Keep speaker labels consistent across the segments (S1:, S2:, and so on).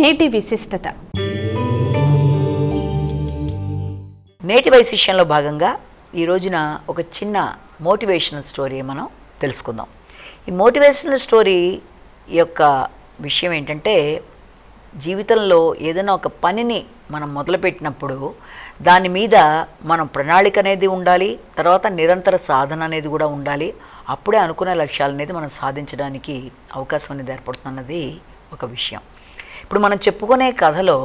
S1: నేటి విశిష్టత.
S2: నేటి వైశిష్యంలో భాగంగా ఈ రోజున ఒక చిన్న మోటివేషనల్ స్టోరీ మనం తెలుసుకుందాం. ఈ మోటివేషనల్ స్టోరీ యొక్క విషయం ఏంటంటే జీవితంలో ఏదైనా ఒక పనిని మనం మొదలుపెట్టినప్పుడు దాని మీద మనం ప్రణాళిక అనేది ఉండాలి తర్వాత నిరంతర సాధన అనేది కూడా ఉండాలి అప్పుడే అనుకునే లక్ష్యాలు అనేది మనం సాధించడానికి అవకాశం అనేది ఏర్పడుతున్నది ఒక విషయం. ఇప్పుడు మనం చెప్పుకునే కథలో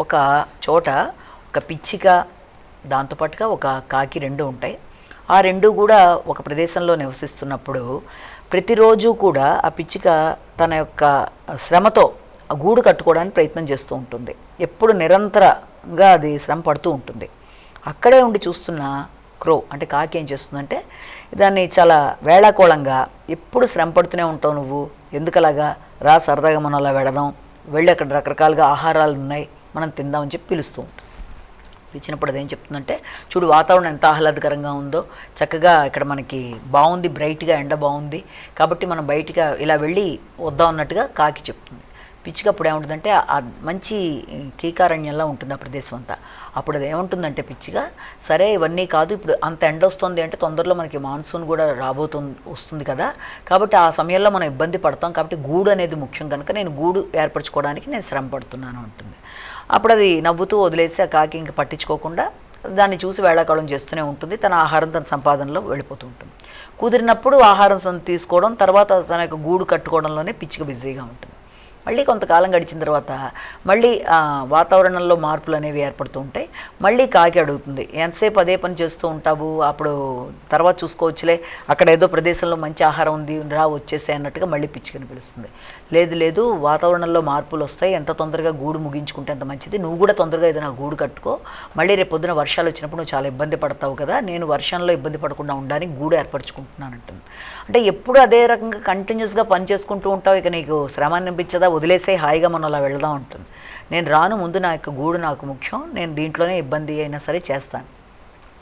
S2: ఒక చోట ఒక పిచ్చిక దాంతోపాటుగా ఒక కాకి రెండు ఉంటాయి. ఆ రెండు కూడా ఒక ప్రదేశంలో నివసిస్తున్నప్పుడు ప్రతిరోజు కూడా ఆ పిచ్చిక తన యొక్క శ్రమతో ఆ గూడు కట్టుకోవడానికి ప్రయత్నం చేస్తూ ఉంటుంది. ఎప్పుడు నిరంతరంగా అది శ్రమ పడుతూ ఉంటుంది. అక్కడే ఉండి చూస్తున్న క్రో అంటే కాకి ఏం చేస్తుందంటే దాన్ని చాలా వేళాకోళంగా ఎప్పుడు శ్రమ పడుతూనే ఉంటావు నువ్వు? ఎందుకలాగా? రా సరదాగా మనం అలా వెడదాం వెళ్ళి అక్కడ రకరకాలుగా ఆహారాలు ఉన్నాయి మనం తిందామని చెప్పి పిలుస్తూ ఉంటాం. పిలిచినప్పుడు అదేం చెప్తుందంటే చూడు వాతావరణం ఎంత ఆహ్లాదకరంగా ఉందో చక్కగా ఇక్కడ మనకి బాగుంది బ్రైట్గా ఎండ బాగుంది కాబట్టి మనం బయటగా ఇలా వెళ్ళి వద్దాం అన్నట్టుగా కాకి చెప్తుంది. పిచ్చిగా అప్పుడు ఏముంటుందంటే ఆ మంచి కీకారణ్యంలా ఉంటుంది ఆ ప్రదేశం అంతా. అప్పుడు అది ఏముంటుందంటే పిచ్చిగా సరే ఇవన్నీ కాదు ఇప్పుడు అంత ఎండ వస్తుంది అంటే తొందరలో మనకి మాన్సూన్ కూడా రాబోతుంది వస్తుంది కదా. కాబట్టి ఆ సమయంలో మనం ఇబ్బంది పడతాం. కాబట్టి గూడు అనేది ముఖ్యం కనుక నేను గూడు ఏర్పరచుకోవడానికి నేను శ్రమ పడుతున్నాను అంటుంది. అప్పుడు అది నవ్వుతూ వదిలేసి ఆ కాకి ఇంక పట్టించుకోకుండా దాన్ని చూసి వేళాకాలం చేస్తూనే ఉంటుంది. తన ఆహారం తన సంపాదనలో వెళ్ళిపోతూ ఉంటుంది. కుదిరినప్పుడు ఆహారం తీసుకోవడం తర్వాత తన యొక్క గూడు కట్టుకోవడంలోనే పిచ్చిగా బిజీగా ఉంటుంది. మళ్ళీ కొంతకాలం గడిచిన తర్వాత మళ్ళీ వాతావరణంలో మార్పులు అనేవి ఏర్పడుతూ ఉంటాయి. మళ్ళీ కాకి అడుగుతుంది ఎంతసేపు అదే పని చేస్తూ ఉంటావు? అప్పుడు తర్వాత చూసుకోవచ్చులే. అక్కడ ఏదో ప్రదేశంలో మంచి ఆహారం ఉంది రా వచ్చేసే అన్నట్టుగా మళ్ళీ పిచ్చికని పిలుస్తుంది. లేదు లేదు వాతావరణంలో మార్పులు వస్తాయి. ఎంత తొందరగా గూడు ముగించుకుంటే అంత మంచిది. నువ్వు కూడా తొందరగా ఏదైనా గూడు కట్టుకో. మళ్ళీ రేపు పొద్దున వర్షాలు వచ్చినప్పుడు నువ్వు చాలా ఇబ్బంది పడతావు కదా. నేను వర్షంలో ఇబ్బంది పడకుండా ఉండడానికి గూడు ఏర్పరచుకుంటున్నాను అంటుంది అంటే ఎప్పుడు అదే రకంగా కంటిన్యూస్గా పని చేసుకుంటూ ఉంటావు ఇక నీకు శ్రమ అనిపించదా? వదిలేసే హాయిగా మనం అలా వెళదాం ఉంటుంది. నేను రాను ముందు నా యొక్క గూడు నాకు ముఖ్యం నేను దీంట్లోనే ఇబ్బంది అయినా సరే చేస్తాను.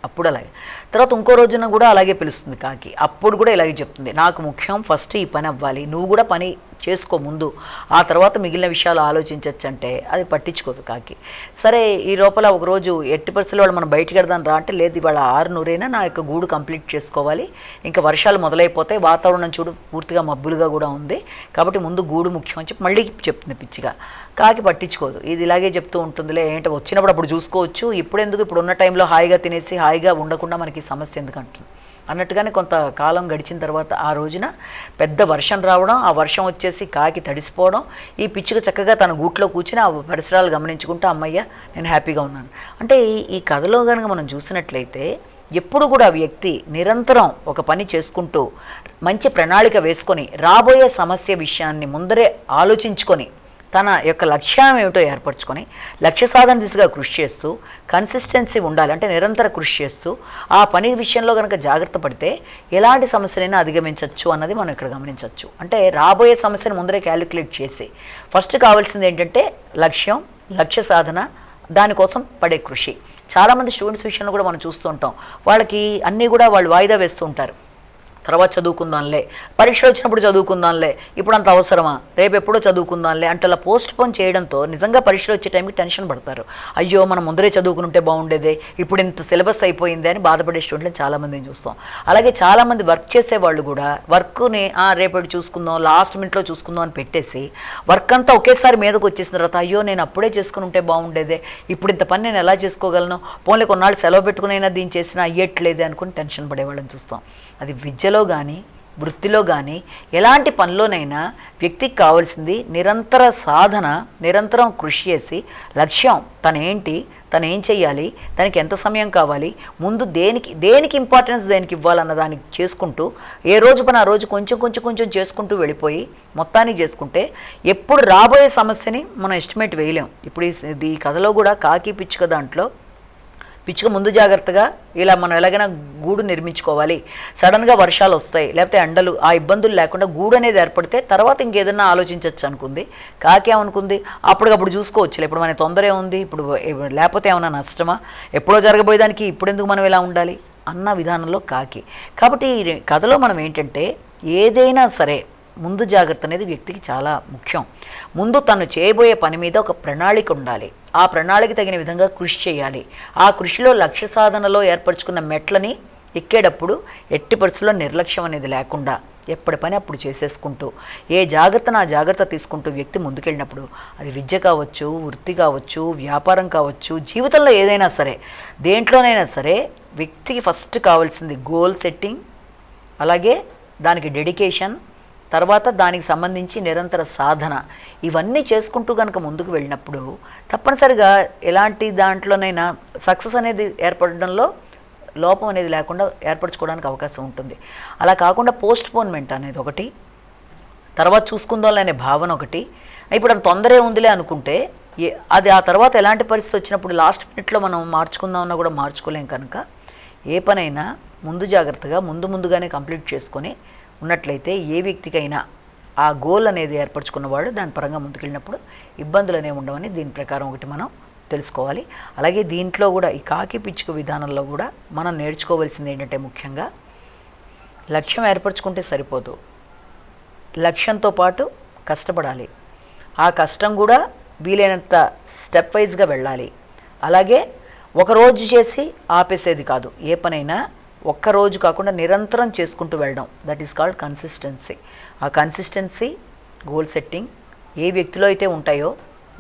S2: అప్పుడు అలాగే. తర్వాత ఇంకో రోజున కూడా అలాగే పిలుస్తుంది కాకి. అప్పుడు కూడా ఇలాగే చెప్తుంది. నాకు ముఖ్యం ఫస్ట్ ఈ పని అవ్వాలి. నువ్వు కూడా పని చేసుకో ముందు. ఆ తర్వాత మిగిలిన విషయాలు ఆలోచించవచ్చు అంటే అది పట్టించుకోదు కాకి. సరే ఈ లోపల ఒకరోజు ఎట్టి పరిస్థితుల్లో వాళ్ళు మనం బయటికి వెడదాం రా అంటే లేదు ఇవాళ ఆరునూరైనా నా యొక్క గూడు కంప్లీట్ చేసుకోవాలి. ఇంకా వర్షాలు మొదలైపోతాయి వాతావరణం చూడు పూర్తిగా మబ్బులుగా కూడా ఉంది. కాబట్టి ముందు గూడు ముఖ్యం అని చెప్పి మళ్ళీ చెప్తుంది పిచ్చిగా. కాకి పట్టించుకోదు. ఇది ఇలాగే చెప్తూ ఉంటుందిలే. ఏంటో వచ్చినప్పుడు అప్పుడు చూసుకోవచ్చు. ఇప్పుడు ఎందుకు ఇప్పుడు ఉన్న టైంలో హాయిగా తినేసి హాయిగా ఉండకుండా మనకి సమస్య ఎందుకు అంటుంది? అన్నట్టుగానే కొంతకాలం గడిచిన తర్వాత ఆ రోజున పెద్ద వర్షం రావడం ఆ వర్షం వచ్చేసి కాకి తడిసిపోవడం ఈ పిచ్చుక చక్కగా తన గూట్లో కూర్చుని ఆ పరిసరాలు గమనించుకుంటూ అమ్మయ్య నేను హ్యాపీగా ఉన్నాను. అంటే ఈ- ఈ కథలో కనుక మనం చూసినట్లయితే ఎప్పుడు కూడా ఆ వ్యక్తి నిరంతరం ఒక పని చేసుకుంటూ మంచి ప్రణాళిక వేసుకొని రాబోయే సమస్య విషయాన్ని ముందరే ఆలోచించుకొని తన యొక్క లక్ష్యం ఏమిటో ఏర్పరచుకొని లక్ష్య సాధన దిశగా కృషి చేస్తూ కన్సిస్టెన్సీ ఉండాలి అంటే నిరంతర కృషి చేస్తూ ఆ పని విషయంలో కనుక జాగ్రత్త పడితే ఎలాంటి సమస్యనైనా అధిగమించవచ్చు అన్నది మనం ఇక్కడ గమనించవచ్చు. అంటే రాబోయే సమస్యను ముందరే క్యాలిక్యులేట్ చేసి ఫస్ట్ కావాల్సింది ఏంటంటే లక్ష్యం లక్ష్య సాధన దానికోసం పడే కృషి. చాలామంది స్టూడెంట్స్ విషయంలో కూడా మనం చూస్తూ ఉంటాం. వాళ్ళకి అన్నీ కూడా వాళ్ళు వాయిదా వేస్తూ ఉంటారు. తర్వాత చదువుకుందాంలే. పరీక్షలు వచ్చినప్పుడు చదువుకుందాంలే. ఇప్పుడు అంత అవసరమా? రేపు ఎప్పుడో చదువుకుందాంలే అంటే అలా పోస్ట్ పోన్ చేయడంతో నిజంగా పరీక్షలు వచ్చే టైంకి టెన్షన్ పడతారు. అయ్యో మనం ముందరే చదువుకుని ఉంటే బాగుండేదే. ఇప్పుడు ఇంత సిలబస్ అయిపోయింది అని బాధపడే స్టూడెంట్ని చాలామందిని చూస్తాం. అలాగే చాలామంది వర్క్ చేసే వాళ్ళు కూడా వర్క్ని రేపటి చూసుకుందాం లాస్ట్ మినిట్లో చూసుకుందాం అని పెట్టేసి వర్క్ అంతా ఒకేసారి మీదకి వచ్చేసిన తర్వాత అయ్యో నేను అప్పుడే చేసుకుని ఉంటే బాగుండేదే. ఇప్పుడు ఇంత పని నేను ఎలా చేసుకోగలను? పోన్లే కొన్నాళ్ళు సెలవు పెట్టుకునైనా దీన్ని చేసినా అయ్యట్లేదే అనుకుని టెన్షన్ పడేవాళ్ళని చూస్తాం. అది విద్యలో కానీ వృత్తిలో కానీ ఎలాంటి పనిలోనైనా వ్యక్తికి కావాల్సింది నిరంతర సాధన నిరంతరం కృషి చేసి లక్ష్యం తనేంటి తను ఏం చెయ్యాలి దానికి ఎంత సమయం కావాలి ముందు దేనికి దేనికి ఇంపార్టెన్స్ దేనికి ఇవ్వాలన్న దానికి చేసుకుంటూ ఏ రోజు పని ఆ రోజు కొంచెం కొంచెం కొంచెం చేసుకుంటూ వెళ్ళిపోయి మొత్తానికి చేసుకుంటే ఎప్పుడు రాబోయే సమస్యని మనం ఎస్టిమేట్ వేయలేం. ఇప్పుడు ఈ- ఈ కథలో కూడా కాకి పిచ్చుక దాంట్లో పిచ్చుక ముందు జాగ్రత్తగా ఇలా మనం ఎలాగైనా గూడు నిర్మించుకోవాలి. సడన్గా వర్షాలు వస్తాయి లేకపోతే ఎండలు ఆ ఇబ్బందులు లేకుండా గూడు అనేది ఏర్పడితే తర్వాత ఇంకేదన్నా ఆలోచించవచ్చు అనుకుంది. కాకేమనుకుంది అప్పటికప్పుడు చూసుకోవచ్చులే. ఇప్పుడు మన తొందర ఏముంది ఇప్పుడు లేకపోతే ఏమైనా నష్టమా? ఎప్పుడో జరగబోయేదానికి ఇప్పుడు ఎందుకు మనం ఇలా ఉండాలి? అన్న విధానంలో కాకి. కాబట్టి ఈ కథలో మనం ఏంటంటే ఏదైనా సరే ముందు జాగ్రత్త అనేది వ్యక్తికి చాలా ముఖ్యం. ముందు తను చేయబోయే పని మీద ఒక ప్రణాళిక ఉండాలి. ఆ ప్రణాళిక తగిన విధంగా కృషి చేయాలి. ఆ కృషిలో లక్ష్య సాధనలో ఏర్పరచుకున్న మెట్లని ఎక్కేటప్పుడు ఎట్టి పరిస్థితుల్లో నిర్లక్ష్యం అనేది లేకుండా ఎప్పటి పని అప్పుడు చేసేసుకుంటూ ఏ జాగ్రత్తను ఆ జాగ్రత్త తీసుకుంటూ వ్యక్తి ముందుకెళ్ళినప్పుడు అది విద్య కావచ్చు వృత్తి కావచ్చు వ్యాపారం కావచ్చు జీవితంలో ఏదైనా సరే దేంట్లోనైనా సరే వ్యక్తికి ఫస్ట్ కావాల్సింది గోల్ సెట్టింగ్ అలాగే దానికి డెడికేషన్ తర్వాత దానికి సంబంధించి నిరంతర సాధన. ఇవన్నీ చేసుకుంటూ కనుక ముందుకు వెళ్ళినప్పుడు తప్పనిసరిగా ఎలాంటి దాంట్లోనైనా సక్సెస్ అనేది ఏర్పడడంలో లోపం అనేది లేకుండా ఏర్పరచుకోవడానికి అవకాశం ఉంటుంది. అలా కాకుండా పోస్ట్ పోన్మెంట్ అనేది ఒకటి తర్వాత చూసుకుందాం అనే భావన ఒకటి. ఇప్పుడు అంత తొందరే ఉందిలే అనుకుంటే ఏ- అది ఆ తర్వాత ఎలాంటి పరిస్థితి వచ్చినప్పుడు లాస్ట్ మినిట్లో మనం మార్చుకుందామన్నా కూడా మార్చుకోలేం కనుక ఏ పనైనా ముందు జాగ్రత్తగా ముందు ముందుగానే కంప్లీట్ చేసుకొని ఉన్నట్లయితే ఏ వ్యక్తికైనా ఆ గోల్ అనేది ఏర్పరచుకున్నవాడు దాని పరంగా ముందుకెళ్ళినప్పుడు ఇబ్బందులు అనేవి ఉండవని దీని ప్రకారం ఒకటి మనం తెలుసుకోవాలి. అలాగే దీంట్లో కూడా ఈ కాకి పిచ్చుక విధానంలో కూడా మనం నేర్చుకోవాల్సింది ఏంటంటే ముఖ్యంగా లక్ష్యం ఏర్పరచుకుంటే సరిపోదు. లక్ష్యంతో పాటు కష్టపడాలి. ఆ కష్టం కూడా వీలైనంత స్టెప్ వైజ్గా వెళ్ళాలి. అలాగే ఒకరోజు చేసి ఆపేసేది కాదు. ఏ పనైనా ఒక్క రోజు కాకుండా నిరంతరం చేసుకుంటూ వెళ్ళడం. దట్ ఈస్ కాల్డ్ కన్సిస్టెన్సీ ఆ కన్సిస్టెన్సీ గోల్ సెట్టింగ్ ఏ వ్యక్తిలో అయితే ఉంటాయో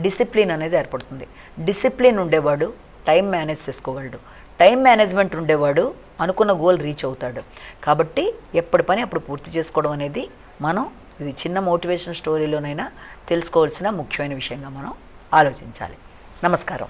S2: డిసిప్లిన్ అనేది ఏర్పడుతుంది. డిసిప్లిన్ ఉండేవాడు టైం మేనేజ్ చేసుకోగలడు. టైం మేనేజ్మెంట్ ఉండేవాడు అనుకున్న గోల్ రీచ్ అవుతాడు. కాబట్టి ఎప్పటి పని అప్పుడు పూర్తి చేసుకోవడం అనేది మనం ఇది చిన్న మోటివేషన్ స్టోరీలోనైనా తెలుసుకోవాల్సిన ముఖ్యమైన విషయంగా మనం ఆలోచించాలి. నమస్కారం.